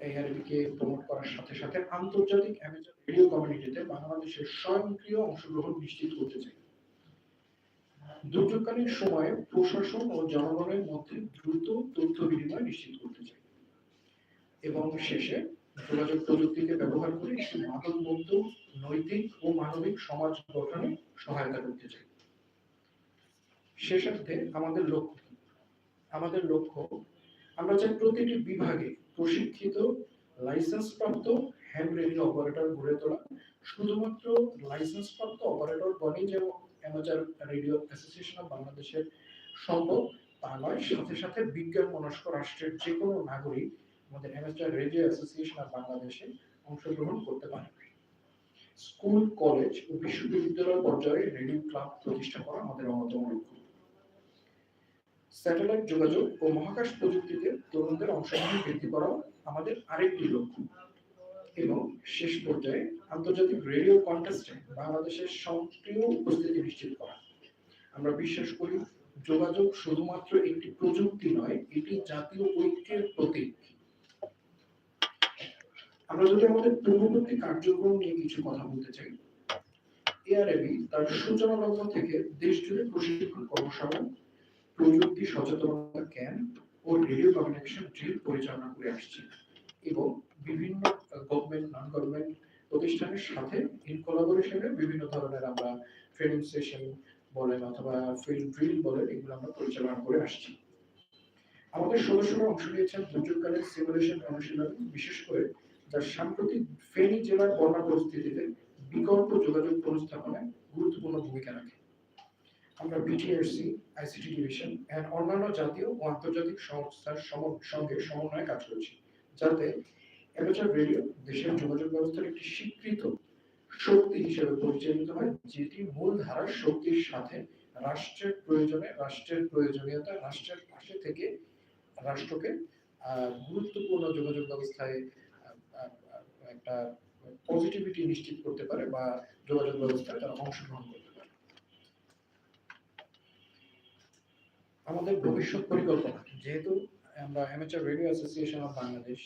এআরবিকে promote করার সাথে সাথে আন্তর্জাতিক অ্যামেচার রেডিও কমিউনিটিতে বাংলাদেশের স্বয়ংক্রিয় অংশগ্রহণ নিশ্চিত করতে চাই। দুর্যোগকালীন সময়ে প্রশাসন ও জনগণের মধ্যে দ্রুত তথ্য বিনিময় নিশ্চিত করতে চাই। এবং শেষে যোগাযোগ প্রযুক্তিকে ব্যবহার করে একটি মাদকমুক্ত নৈতিক ও মানবিক সমাজ গঠনে সহায়তা করতে চাই। সে সাথে আমাদের লক্ষ্য আমাদের লক্ষ্য, আমরা চাই প্রতিটি বিভাগে প্রশিক্ষিত লাইসেন্স প্রাপ্ত হ্যান্ড রেডিও অপারেটর গড়ে তোলা। শুধুমাত্র লাইসেন্স প্রাপ্ত অপারেটর গণই যে অ্যামাচার রেডিও অ্যাসোসিয়েশন অফ বাংলাদেশের সম্ভব, তা নয়, সাথে সাথে বিজ্ঞান মনস্ক রাষ্ট্রের যে কোনো নাগরিক আমাদের অ্যামাচার রেডিও অ্যাসোসিয়েশন অফ বাংলাদেশে অংশগ্রহণ করতে পারে। স্কুল, কলেজ ও বিশ্ববিদ্যালয় পর্যায়ে রেডিও ক্লাব প্রতিষ্ঠা করা আমাদের অন্যতম লক্ষ্য। স্যাটেলাইট যোগাযোগ ও মহাকাশ প্রযুক্তিতে তরুণদের অংশগ্রহণ বৃদ্ধি করাও আমাদের আরেকটি লক্ষ্য। এবং শেষ পর্যায়ে আন্তর্জাতিক রেডিও কন্টেস্টে বাংলাদেশের সক্রিয় উপস্থিতি নিশ্চিত করা। আমরা বিশ্বাস করি, যোগাযোগ শুধুমাত্র একটি প্রযুক্তি নয়, এটি জাতীয় ঐক্যের প্রতীক। আমরা যদি আমাদের পূর্ববর্তী কার্যক্রম নিয়ে কিছু কথা বলতে চাই এআরএবি তার সূচনা থেকে দেশ জুড়ে প্রশিক্ষণ কর্মশালা প্রযুক্তি সচেতনতা ক্যাম্প ও রেডিও কমিউনিকেশন ড্রিল পরিচালনা করে আসছে এবং বিভিন্ন গভর্নমেন্ট নন গভর্নমেন্ট প্রতিষ্ঠানের সাথে ইন কোলাবোরেশনে বিভিন্ন ধরনের আমরা ট্রেনিং সেশন বলেন অথবা ফিল্ড ড্রিল বলেন, এগুলো আমরা পরিচালনা করে আসছি। আমাদের সদস্যরা অংশ নিয়েছেন দুর্যোগকালীন সিমুলেশন অনুশীলনে, বিশেষ করে যার সাম্প্রতিক ফেনী জেলার বন্যা পরিস্থিতিতে বিকল্প যোগাযোগ ব্যবস্থাপনায় গুরুত্বপূর্ণ ভূমিকা রাখে। আমরা বিটিআরসি আইসিটি ডিভিশন এন্ড অন্যান্য জাতীয় ও আন্তর্জাতিক সংস্থার সঙ্গে সমন্বয়ে কাজ করছি, যাতে অ্যামেচার রেডিও দেশের যোগাযোগ ব্যবস্থার একটি স্বীকৃত শক্তি হিসেবে পরিচালিত হয়, যেটি মূল ধারার শক্তির সাথে রাষ্ট্রের প্রয়োজনে, রাষ্ট্রের প্রয়োজনীয়তা, রাষ্ট্রের পাশে থেকে রাষ্ট্রকে গুরুত্বপূর্ণ যোগাযোগ ব্যবস্থায় একটা পজিটিভিটি নিশ্চিত করতে পারে বা যোগাযোগ ব্যবস্থায় তারা অংশগ্রহণ করতে পারে আমাদের ভবিষ্যৎ পরিকল্পনা। যেহেতু আমরা amateur radio association of Bangladesh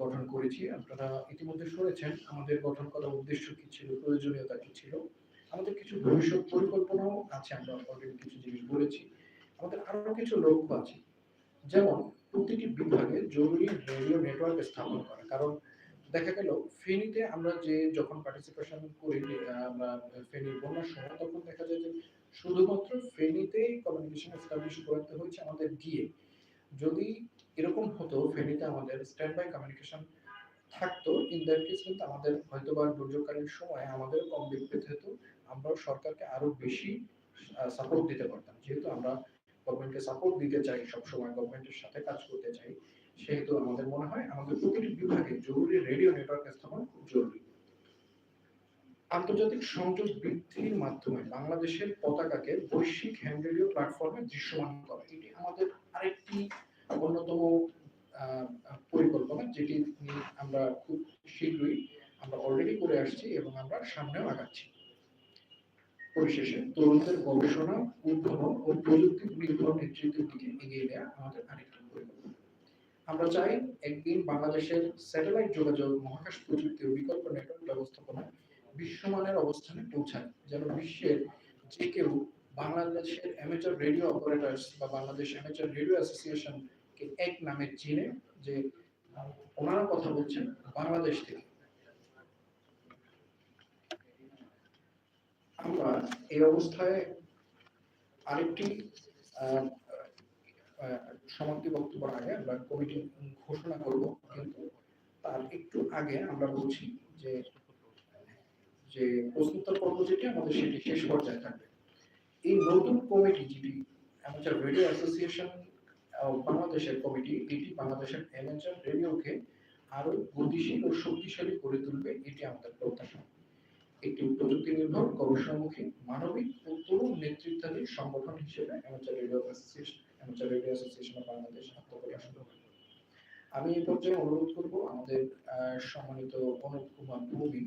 গঠন করেছি, আপনারা ইতিমধ্যে শুনেছেন আমাদের গঠন করার উদ্দেশ্য কি ছিল, প্রয়োজনীয়তা কি ছিল। আমাদের কিছু ভবিষ্যৎ পরিকল্পনাও আছে, আমরা অলরেডি কিছু জিনিস বলেছি। আমাদের আরও কিছু লক্ষ্য আছে, যেমন প্রতিটি বিভাগে জরুরি রেডিও নেটওয়ার্ক স্থাপন করা। কারণ দেখা গেল, ফেনীতে আমরা যে যখন পার্টিসিপেশন করি আমরা ফেনীর বন্যার সময়, তখন দেখা যায় যে শুধুমাত্র ফেনীতেই কমিউনিকেশন এস্টাবলিশ করতে হয়েছে আমাদের গিয়ে। যদি এরকম হতো, ফেনীতে আমাদের স্ট্যান্ড বাই কমিউনিকেশন থাকতো ইন দ্যাট কেস কিন্তু আমাদের হয়তো বা দুর্যোগকালীন সময় আমাদের কম বিপদ হতো। আমরাও সরকারকে আরও বেশি সাপোর্ট দিতে পারতাম। যেহেতু আমরা গভর্নমেন্টকে সাপোর্ট দিতে চাই, সবসময় গভর্নমেন্টের সাথে কাজ করতে চাই, সেহেতু আমাদের মনে হয় আমাদের প্রতিটি বিভাগে জরুরি রেডিও নেটওয়ার্ক স্থাপন খুব জরুরি। আন্তর্জাতিক সংযোগ বৃদ্ধির মাধ্যমে বাংলাদেশের পতাকাকে বৈশ্বিক হ্যান্ড রেডিও প্ল্যাটফর্মে দৃশ্যমান করা। এটি আমাদের আরেকটি অন্যতম পরিকল্পনা, যেটি আমরা খুব শীঘ্রই আমরা অলরেডি করে আসছি এবং আমরা সামনেও আগাচ্ছি। পরিশেষে তরুণদের গবেষণা, উদ্ভাবন ও প্রযুক্তি নির্ভর নেতৃত্বের দিকে এগিয়ে নেওয়া আমাদের আরেকটি পরিকল্পনা। আমরা চাই একদিন বাংলাদেশের স্যাটেলাইট যোগাযোগ, মহাকাশ প্রযুক্তি ও বিকল্প নেটওয়ার্ক ব্যবস্থাপনায় বিশ্বমানের অবস্থানে পৌঁছায়, যেন বিশ্বের যে কেউ বাংলাদেশের অ্যামেচার রেডিও অপারেটরস বা বাংলাদেশ অ্যামেচার রেডিও অ্যাসোসিয়েশন কে এক নামে চিনে যে ওনারা কথা বলছেন বাংলাদেশ থেকে। আমরা এই অবস্থায় আরেকটি সমাপ্তি বক্তব্য আগে আমরা কমিটি ঘোষণা করব, কিন্তু তার একটু আগে আমরা বলছি যে যে প্রশ্নোত্তর পর্ব যেটি, আমাদের সেটি শেষ পর্যায়ে থাকবে। এই নতুন কমিটি যেটি অ্যামেচার রেডিও অ্যাসোসিয়েশন বাংলাদেশের কমিটি, এটি বাংলাদেশের অ্যামেচার রেডিওকে আরও গতিশীল ও শক্তিশালী করে তুলবে, এটি আমাদের প্রত্যাশা। একটি প্রযুক্তি নির্ভর গবেষণামুখী, মানবিক ও তরুণ নেতৃত্বাধীন সংগঠন হিসেবে amateur radio association amateur radio association of Bangladesh আত্মপ্রকাশ আমি এই পর্যায়ে অনুরোধ করব আমাদের সম্মানিত অনুপ কুমার ভৌমি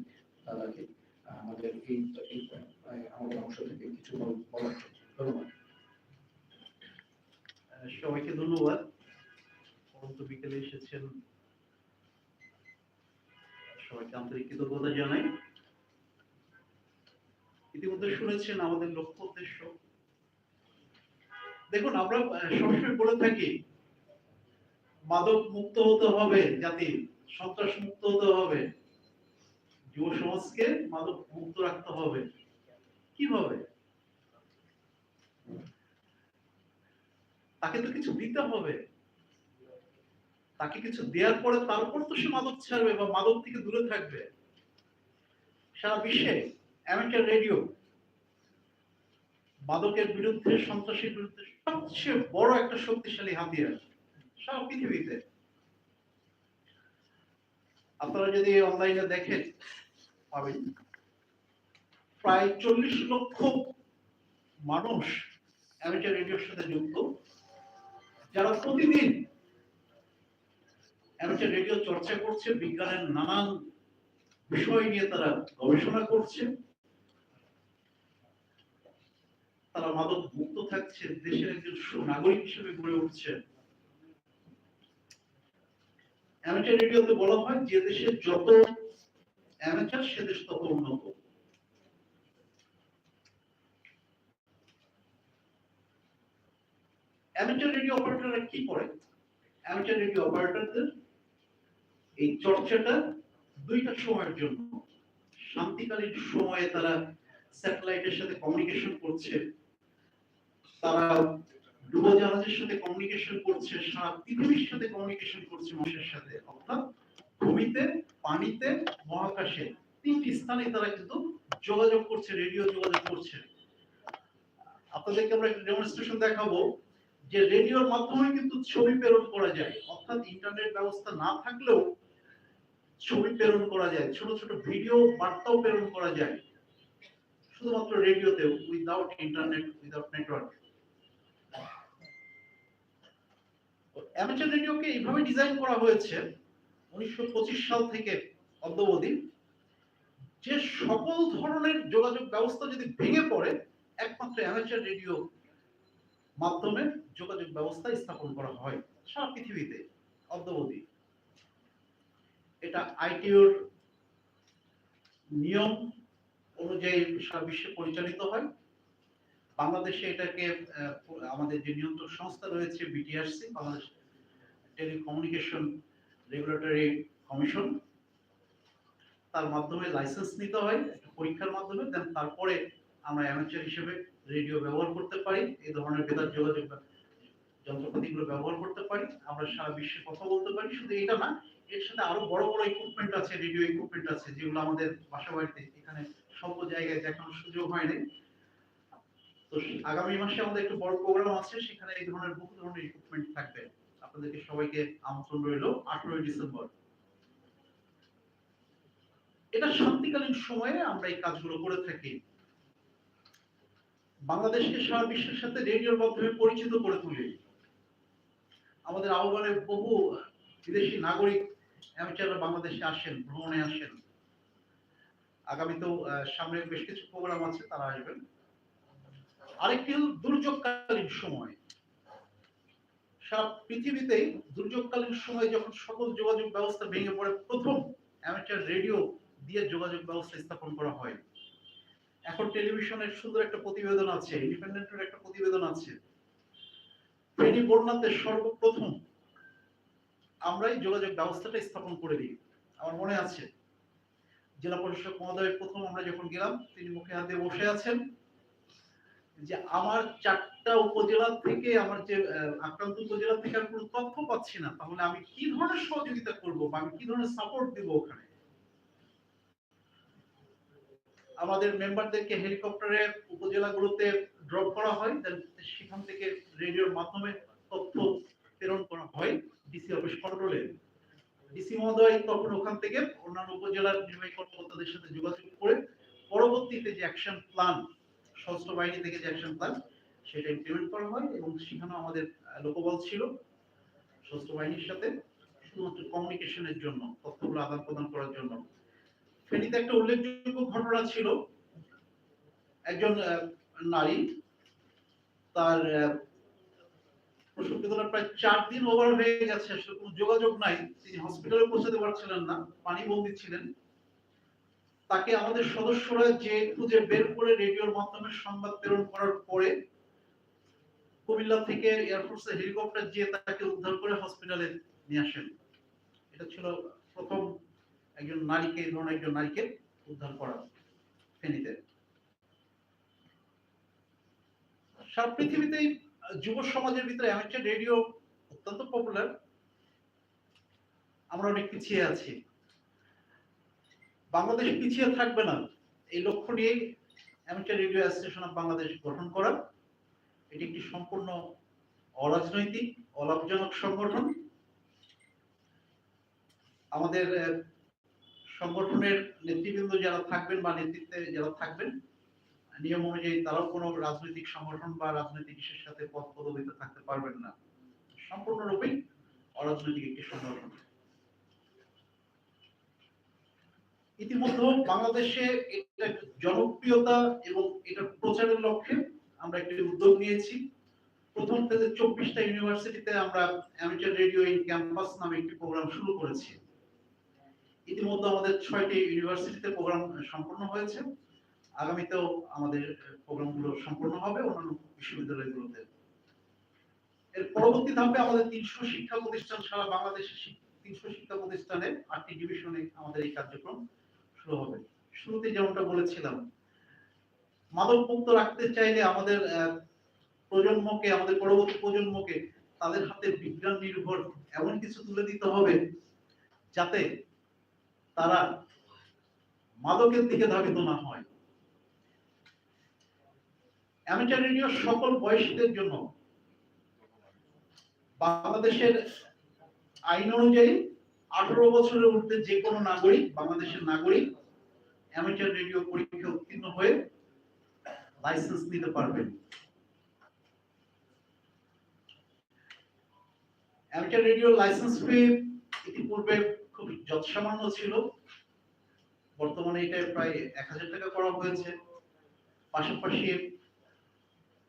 দাদাকে আমাদের এই আমাদের অংশ থেকে কিছু বলার ধন্যবাদ। সবাইকে ধন্যবাদ। অনন্ত বিকেলে এসেছেন। সবাইকে আন্তরিক কৃতজ্ঞতা জানাই। ইতিমধ্যে শুনেছেন আমাদের লক্ষ্য উদ্দেশ্য। দেখুন, আমরা সবসময় বলে থাকি, মাদক মুক্ত হতে হবে জাতি সন্ত্রাস মুক্ত হতে হবে। যুব সমাজকে মাদক মুক্ত রাখতে হবে। কীভাবে? তাকে তো কিছু দিতে হবে। তাকে কিছু দেওয়ার পরে তারপর তো সে মাদক ছাড়বে বা মাদক থেকে দূরে থাকবে। সারা বিশ্বে অ্যামেচার রেডিও, মাদকের বিরুদ্ধে, সন্ত্রাসীর বিরুদ্ধে সবচেয়ে বড় একটা শক্তিশালী হাতিয়ার সারা পৃথিবীতে। আপনারা যদি অনলাইনে দেখেন পাবেন প্রায় চল্লিশ লক্ষ মানুষ অ্যামেচার রেডিওর সাথে যুক্ত। যারা প্রতিদিন অ্যামেচার রেডিও চর্চা করছে, বিজ্ঞানের নানান বিষয় নিয়ে তারা গবেষণা করছে। তারা মাদক মুক্ত থাকছে, দেশের একজন সুনাগরিক হিসেবে গড়ে উঠছে। অ্যামেচার রেডিওতে বলা হয় যে দেশে যত অ্যামেচার সে দেশ তত উন্নত অ্যামেচার রেডিও অপারেটররা কি করে? অ্যামেচার রেডিও অপারেটরদের এই চর্চাটা দুইটা সময়ের জন্য। শান্তিকালীন সময়ে তারা স্যাটেলাইটের সাথে কমিউনিকেশন করছে, তারা ডুবোজাহাজের সাথে কমিউনিকেশন করছে, সারা পৃথিবীর সাথে কমিউনিকেশন করছে মানুষের সাথে, অর্থাৎ ভূমিতে, পানিতে, মহাকাশে। তিনটি স্থানে তারা কিন্তু যোগাযোগ করছে, রেডিও যোগাযোগ করছে। আপনাদেরকে আমরা একটা ডেমনস্ট্রেশন দেখাবো যে রেডিওর মাধ্যমে কিন্তু ছবি প্রেরণ করা যায়। অর্থাৎ ইন্টারনেট ব্যবস্থা না থাকলেও ছবি প্রেরণ করা যায়। ছোট ছোট ভিডিও বার্তাও প্রেরণ করা যায়। শুধুমাত্র রেডিওতে without internet without network amateur রেডিওকে এইভাবে ডিজাইন করা হয়েছে উনিশশো পঁচিশ সাল থেকে অদ্যবধি যে সকল ধরনের যোগাযোগ ব্যবস্থা যদি ভেঙে পড়ে, একমাত্র অ্যামেচার রেডিও মাধ্যমে যোগাযোগ ব্যবস্থা স্থাপন করা হয় সারা পৃথিবীতে অদ্যবধি। এটা আইটিওর নিয়ম অনুযায়ী সারা বিশ্বে পরিচালিত হয়। বাংলাদেশে এটাকে আমাদের যে নিয়ন্ত্রক সংস্থা রয়েছে, BTRC, Bangladesh telecommunication regulatory commission তার মাধ্যমে লাইসেন্স নিতে হয়, একটা পরীক্ষার মাধ্যমে দেন তারপরে আমরা অ্যামেচার হিসেবে রেডিও ব্যবহার করতে পারি, এই ধরনের বেতার যোগাযোগ যন্ত্রপাতিগুলো ব্যবহার করতে পারি, আমরা সারা বিশ্বে কথা বলতে পারি, শুধু এটা না, এর সাথে আরও বড় বড় ইকুইপমেন্ট আছে রেডিও ইকুইপমেন্ট আছে, যেগুলো আমাদের বাসা বাড়িতে এখানে সব জায়গায় দেখানোর সুযোগ হয়নি তো আগামী মাসে আমাদের একটা বড় প্রোগ্রাম আছে, সেখানে এই ধরনের বহু ধরনের ইকুইপমেন্ট থাকবে। আপনাদেরকে সবাইকে আমন্ত্রণ রইল আঠারোই ডিসেম্বর। এটা শান্তিকালীন সময়ে আমরা এই কাজগুলো করে থাকি। বাংলাদেশকে সারা বিশ্বের সাথে রেডিওর মাধ্যমে পরিচিত করে তুলি। আমাদের আহ্বানে বহু বিদেশি নাগরিক অ্যামেচাররা বাংলাদেশে আসেন ভ্রমণে আসেন। আগামীতেও আহ, সামনে বেশ কিছু প্রোগ্রাম আছে তারা আসবেন। আরেকটি হল দুর্যোগকালীন সময়। সারা পৃথিবীতেই দুর্যোগকালীন সময় যখন সকল যোগাযোগ ব্যবস্থা ভেঙে পড়ে, প্রথম অ্যামেচার রেডিও দিয়ে যোগাযোগ ব্যবস্থা স্থাপন করা হয়। এখন টেলিভিশনের সুন্দর একটা প্রতিবেদন আছে, ইন্ডিপেন্ডেন্টের একটা প্রতিবেদন আছে। ফেনী বন্যাতে সর্বপ্রথম আমরাই যোগাযোগ ব্যবস্থাটা স্থাপন করে দিই, আমার মনে আছে। জেলা প্রশাসক মহোদয় প্রথম আমরা যখন গেলাম, তিনি মুখে হাতে বসে আছেন। যে আমার চারটা উপজেলা থেকে আমার যে আক্রান্ত উপজেলা থেকে আমি কোনো তথ্য পাচ্ছি না, তাহলে আমি কি ধরনের সহযোগিতা করব বা আমি কি ধরনের সাপোর্ট দিব ওখানে? আমাদের মেম্বারদেরকে হেলিকপ্টারে উপজেলাগুলোতে ড্রপ করা হয় সেখান থেকে রেডিওর মাধ্যমে তথ্য প্রেরণ করা হয় ডিসি অফিস কন্ট্রোলে ডিসি মহোদয় তখন ওখান থেকে অন্যান্য উপজেলার নির্বাহী কর্মকর্তাদের সাথে যোগাযোগ করে পরবর্তীতে যে অ্যাকশন প্ল্যান সশস্ত্র বাহিনী থেকে যে অ্যাকশন প্ল্যান সেটা ইমপ্লিমেন্ট করা হয় এবং সেখানেও আমাদের লোকবল ছিল সশস্ত্র বাহিনীর সাথে শুধুমাত্র কমিউনিকেশনের জন্য তথ্যগুলো আদান প্রদান করার জন্য। ফেনীতে একটা উল্লেখযোগ্য ঘটনা ছিল। একজন নারী তার আহ, প্রায় চার দিন ওভার হয়ে গেছে কোনো যোগাযোগ নাই। তিনি হসপিটালে পৌঁছাতে পারছিলেন না পানি বন্দি ছিলেন। তাকে আমাদের সদস্যরা যে খুঁজে বের করে রেডিওর মাধ্যমে সংবাদ প্রেরণ করার পরে কুমিল্লা থেকে এয়ারফোর্সের হেলিকপ্টার যে তাকে উদ্ধার করে হসপিটালে নিয়ে আসেন। এটা ছিল প্রথম একজন নারীকে, এই ধরনের একজন নারীকে উদ্ধার করা ফেনীতে। সারা পৃথিবীতেই যুব সমাজের ভিতরে অ্যামেচার রেডিও অত্যন্ত পপুলার আমরা অনেক পিছিয়ে আছি। বাংলাদেশ পিছিয়ে থাকবে না। এই লক্ষ্য নিয়ে amateur radio association of Bangladesh গঠন করা। এটি একটি সম্পূর্ণ অরাজনৈতিক, অলাভজনক সংগঠন। আমাদের সংগঠনের নেতৃবৃন্দ যারা থাকবেন বা নেতৃত্বে যারা থাকবেন, নিয়ম অনুযায়ী তারাও কোনো রাজনৈতিক সংগঠন বা রাজনৈতিক ইস্যুর সাথে পদ পদবিতে থাকতে পারবেন না। সম্পূর্ণরূপেই অরাজনৈতিক একটি সংগঠন। ইতিমধ্যে বাংলাদেশে এটা জনপ্রিয়তা এবং এটা প্রচারের লক্ষ্যে আমরা একটি উদ্যোগ নিয়েছি। প্রথম থেকে চব্বিশটা ইউনিভার্সিটিতে আমরা অ্যামেচার রেডিও ইন ক্যাম্পাস নামে একটি প্রোগ্রাম শুরু করেছি। ইতিমধ্যে আমাদের ছয়টি ইউনিভার্সিটিতে প্রোগ্রাম সম্পন্ন হয়েছে। আগামীতেও আমাদের প্রোগ্রামগুলো সম্পন্ন হবে অন্যান্য বিশ্ববিদ্যালয়গুলোতে। এর পরবর্তী ধাপে আমাদের তিনশো শিক্ষা প্রতিষ্ঠান সারা বাংলাদেশের তিনশো শিক্ষা প্রতিষ্ঠানে আটটি ডিভিশনে আমাদের এই কার্যক্রম শুরু হবে। শুরুতে যেমনটা বলেছিলাম, মাদক মুক্ত রাখতে চাইলে আমাদের প্রজন্মকে, আমাদের পরবর্তী প্রজন্মকে তাদের হাতে বিজ্ঞান নির্ভর এমন কিছু তুলে দিতে হবে যাতে তারা মাদকের দিকে ধাবিত না হয়। অ্যামেচার সকল বয়সীদের জন্য বাংলাদেশের আইন অনুযায়ী আঠারো বছরের ঊর্ধ্বে যে কোনো নাগরিক, বাংলাদেশের নাগরিক অ্যামেচার রেডিও পরীক্ষা উত্তীর্ণ হয়ে লাইসেন্স নিতে পারবেন। অ্যামেচার রেডিও লাইসেন্স ফি ইতিপূর্বে খুব যৎসামান্য ছিল। বর্তমানে এটা প্রায় এক হাজার টাকা করা হয়েছে। পাশাপাশি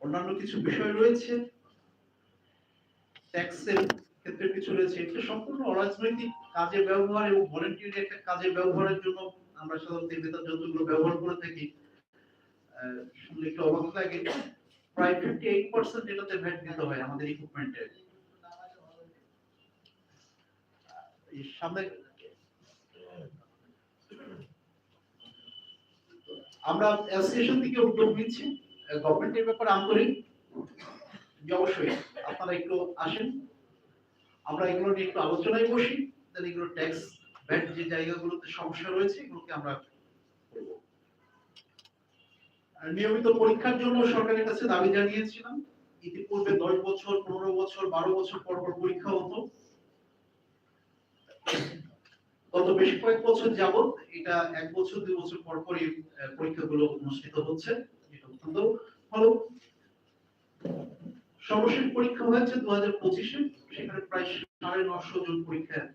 অন্যান্য কিছু বিষয় রয়েছে। ট্যাক্সের ক্ষেত্রে কিছু রয়েছে। এটা সম্পূর্ণ অরাজনৈতিক কাজে ব্যবহার এবং ভলেন্টিয়ারি একটা কাজে ব্যবহারের জন্য আমরা সাধারণত বেতার যন্ত্রগুলো ব্যবহার করে থাকি শুনলে একটু অবাক লাগে। প্রায় ফিফটি এইট পার্সেন্ট ভ্যাট দিতে হয় আমাদের ইকুইপমেন্টের সামনে আমরা অ্যাসোসিয়েশন থেকে উদ্যোগ নিচ্ছি গভর্নমেন্টের ব্যাপারে আন্তরিক। অবশ্যই। আপনারা একটু আসেন। আমরা এগুলো নিয়ে একটু আলোচনায় বসি দেন এগুলো ট্যাক্স ভ্যাট যে জায়গাগুলোতে সমস্যা রয়েছে, এগুলোকে আমরা। নিয়মিত পরীক্ষার জন্য সরকারের কাছে দাবি জানিয়েছিলাম, ইতিপূর্বে দশ বছর, পনেরো বছর, বারো বছর পর পর পরীক্ষা হতো। গত বেশ কয়েক বছর যাবত এটা এক বছর, দুই বছর পর পরই পরীক্ষাগুলো অনুষ্ঠিত হচ্ছে। এটা অত্যন্ত ভালো। সর্বশেষ পরীক্ষা হয়েছে দু হাজার পঁচিশে, সেখানে প্রায় সাড়ে নশো জন পরীক্ষায়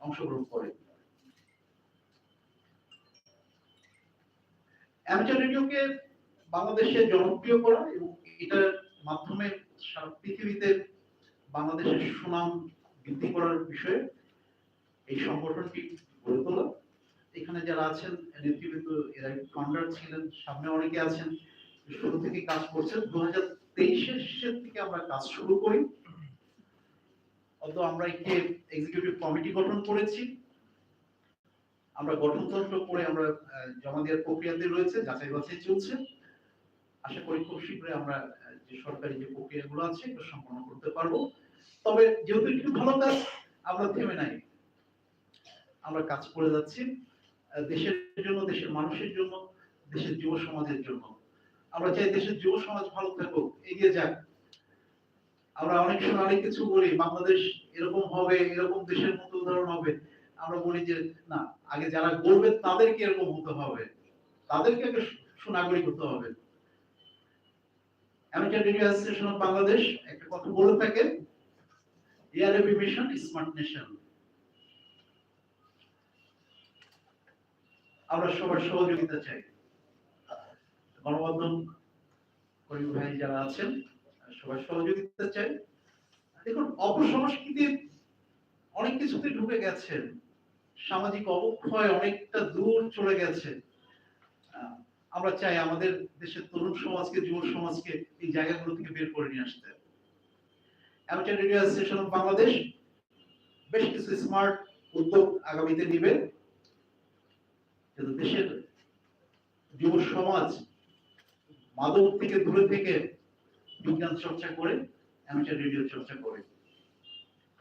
অংশগ্রহণ করে। অ্যামেচার রেডিওকে বাংলাদেশে জনপ্রিয় করা এবং এটার মাধ্যমে সারা পৃথিবীতে বাংলাদেশের সুনাম বৃদ্ধি করার বিষয়ে এই সংগঠনটি গড়ে তোলা। এখানে যারা আছেন, নেতৃবৃন্দ, এরা ফাউন্ডার ছিলেন, সামনে অনেকে আছেন, শুরু থেকে কাজ করছেন। দু হাজার তেইশের শেষের থেকে আমরা কাজ শুরু করি। অত আমরা একটি এক্সিকিউটিভ কমিটি গঠন করেছি। আমরা গঠনতন্ত্র করে আমরা জমা দেওয়ার প্রক্রিয়াতে রয়েছে, যাচাই বাছাই চলছে। আশা করি খুব শীঘ্রই আমরা যে সরকারি যে প্রক্রিয়াগুলো আছে, এগুলো সম্পন্ন করতে পারব। তবে যেহেতু একটু ভালো কাজ, আমরা থেমে নাই। আমরা কাজ করে যাচ্ছি দেশের জন্য, দেশের মানুষের জন্য, দেশের যুব সমাজের জন্য। আমরা চাই দেশের যুব সমাজ ভালো থাকুক, এগিয়ে যাক। আমরা অনেক সময় অনেক কিছু বলি, বাংলাদেশ এরকম হবে, এরকম দেশের মতো উদাহরণ হবে। আমরা বলি যে, না, আগে যারা গড়বে তাদেরকে এরকম হতে হবে। তাদেরকে সু- সুনাগরিক হতে হবে। American radio association of Bangladesh একটা কথা বলে থাকে এআরএবি মিশন স্মার্ট নেশন। আমরা সবার সহযোগিতা চাই। গণমাধ্যম কর্মী ভাই যারা আছেন সবার সহযোগিতা চাই। দেখুন, অপসংস্কৃতির অনেক কিছুতে ঢুকে গেছেন। সামাজিক অবক্ষয় অনেকটা দূর চলে গেছে। আমরা চাই আমাদের দেশের তরুণ সমাজকে, যুব সমাজকে এই জায়গাগুলো থেকে বের করে নিয়ে আসতে। Amateur radio association of Bangladesh বেশ কিছু স্মার্ট উদ্যোগ আগামীতে নিবে। দেশের যুব সমাজ মাদক থেকে দূরে থেকে বিজ্ঞান চর্চা করে অ্যামাচার রেডিও চর্চা করে।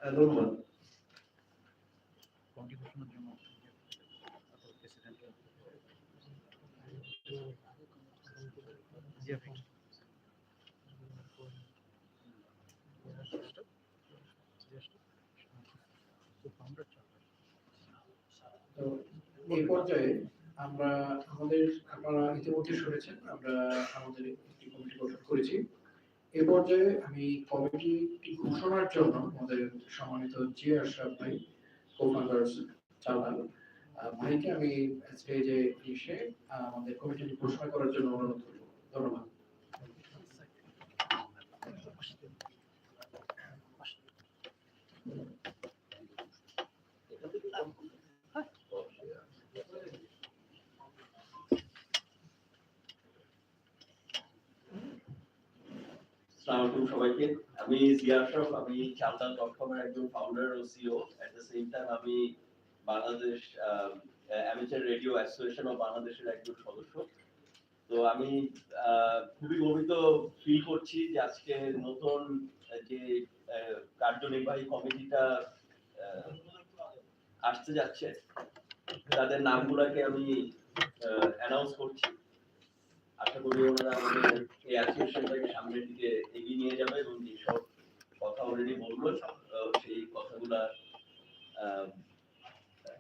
ধন্যবাদ। কন্ট্রিবিউশনের জন্য এই পর্যায়ে আমরা আমাদের, আপনারা ইতিমধ্যে শুনেছেন, আমরা আমাদের একটি কমিটি গঠন করেছি। এই পর্যায়ে আমি কমিটিটি ঘোষণার জন্য আমাদের সম্মানিত জি আশরাফ ভাই কোফাউন্ডার্স চালান ভাইকে আমি এসে আহ, আমাদের কমিটিটি ঘোষণা করার জন্য অনুরোধ করব। ধন্যবাদ। আলাইকুম সবাইকে। আমি জিয়া আশরাফ আমি একজন ফাউন্ডার ও সিও দ্য সেম টাইম আমি Bangladesh amateur radio association of বাংলাদেশের একজন সদস্য। তো আমি খুবই গর্বিত ফিল করছি যে আজকে নতুন যে কার্যনির্বাহী কমিটিটা আসতে যাচ্ছে। তাদের নামগুলোকে আমি অ্যানাউন্স করছি। আশা করি ওনারা আমাদের এই অ্যাসোসিয়েশনটাকে সামনের দিকে এগিয়ে নিয়ে যাবে এবং যেসব কথা অলরেডি বলল সেই কথাগুলা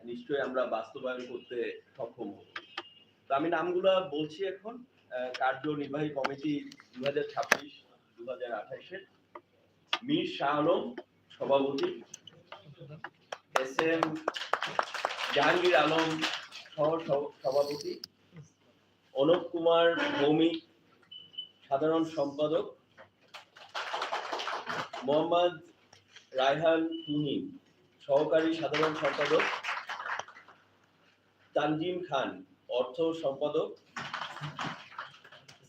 নিশ্চয়ই আমরা বাস্তবায়ন করতে সক্ষম হব। তো আমি নামগুলা বলছি এখন কার্যনির্বাহী কমিটি দু হাজার ছাব্বিশ দু হাজার আঠাইশের মীর শাহ আলম, সভাপতি। এস এম জাহাঙ্গীর আলম সহ- সভাপতি অনুপ কুমার ভৌমিক, সাধারণ সম্পাদক। মোহাম্মদ রায়হান তুহিন, সহকারী সাধারণ সম্পাদক। তানজিম খান, অর্থ সম্পাদক।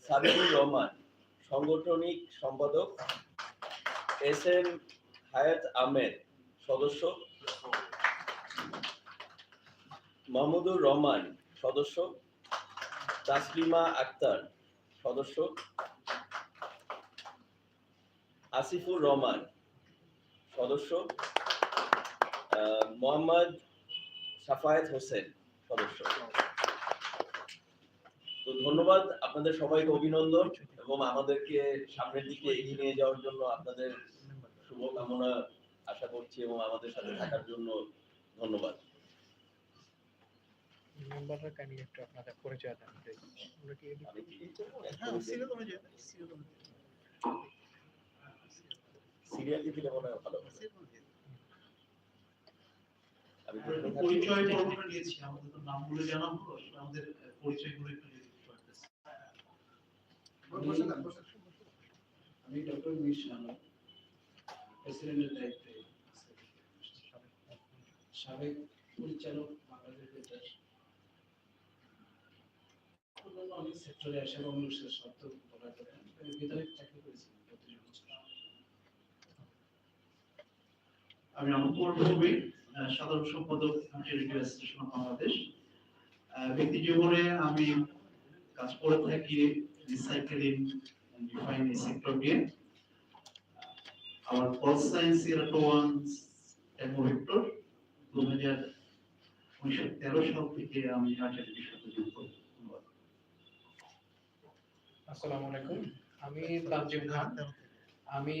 সাবিকুর রহমান, সাংগঠনিক সম্পাদক। এস এম হায়াত আহমেদ, সদস্য। মাহমুদুর রহমান, সদস্য। তাসলিমা আক্তার, সদস্য। আসিফুর রহমান, সদস্য। মোহাম্মদ সাফায়েত হোসেন, সদস্য। তো ধন্যবাদ আপনাদের সবাইকে অভিনন্দন এবং আমাদেরকে সামনের দিকে এগিয়ে নিয়ে যাওয়ার জন্য আপনাদের শুভকামনা আশা করছি এবং আমাদের সাথে থাকার জন্য ধন্যবাদ। মেম্বাররা কাইন্ডলি একটু আপনাদের পরিচয় দেন please। আমরা কি হ্যাঁ সিরিয়াল অনুযায়ী সিরিয়াল অনুযায়ী সিরিয়ালি দিলে মনে হয় ভালো হবে। আমি। পরিচয় পর্বটা নিয়েছি আমাদের তো নামগুলো জানা হলো আমাদের পরিচয়গুলো একটু দিতে পারতেছি। আমি ডক্টর মির শাহ প্রেসিডেন্টের দায়িত্বে সাবেক পরিচালক বাংলাদেশ বেতার অন্যান্য অনেক সেক্টরে আসে এবং আমি বেতারে চাকরি বছর। আমি সাধারণ সম্পাদক রেডিও অ্যাসোসিয়েশন অফ বাংলাদেশ। ব্যক্তি জীবনে আমি কাজ করে থাকি রিসাইকেলিং রিফাইন সেক্টর নিয়ে। আমার পল সায়েন্স এর ওয়ান হেক্টর দু হাজার উনিশশো তেরো সাল থেকে আমি সাথে আসসালামু আলাইকুম। আমি তানজিম খান। আমি